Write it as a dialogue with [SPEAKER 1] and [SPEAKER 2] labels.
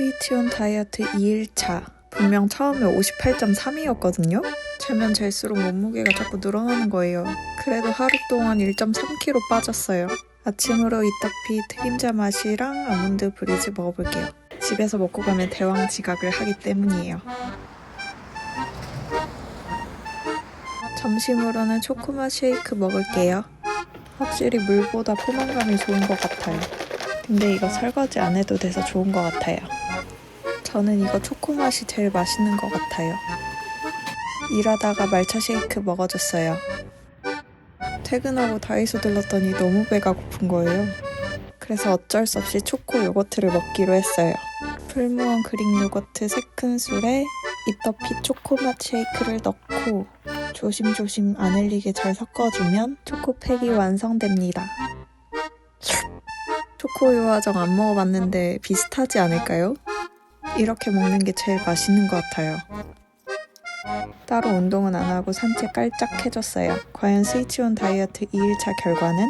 [SPEAKER 1] 스위치온 다이어트 2일차. 분명 처음에 58.3이었거든요? 재면 잴수록 몸무게가 자꾸 늘어나는 거예요. 그래도 하루 동안 1.3kg 빠졌어요. 아침으로 이떡피 트림자 맛이랑 아몬드 브리즈 먹어볼게요. 집에서 먹고 가면 대왕 지각을 하기 때문이에요. 점심으로는 초코맛 쉐이크 먹을게요. 확실히 물보다 포만감이 좋은 것 같아요. 근데 이거 설거지 안 해도 돼서 좋은 것 같아요. 저는 이거 초코맛이 제일 맛있는 것 같아요. 일하다가 말차 쉐이크 먹어줬어요. 퇴근하고 다이소 들렀더니 너무 배가 고픈 거예요. 그래서 어쩔 수 없이 초코 요거트를 먹기로 했어요. 풀무원 그릭 요거트 3큰술에 이떡피 초코맛 쉐이크를 넣고 조심조심 안 흘리게 잘 섞어주면 초코팩이 완성됩니다. 초코 요화정 안 먹어봤는데 비슷하지 않을까요? 이렇게 먹는 게 제일 맛있는 것 같아요. 따로 운동은 안 하고 산책 깔짝 해줬어요. 과연 스위치온 다이어트 2일차 결과는?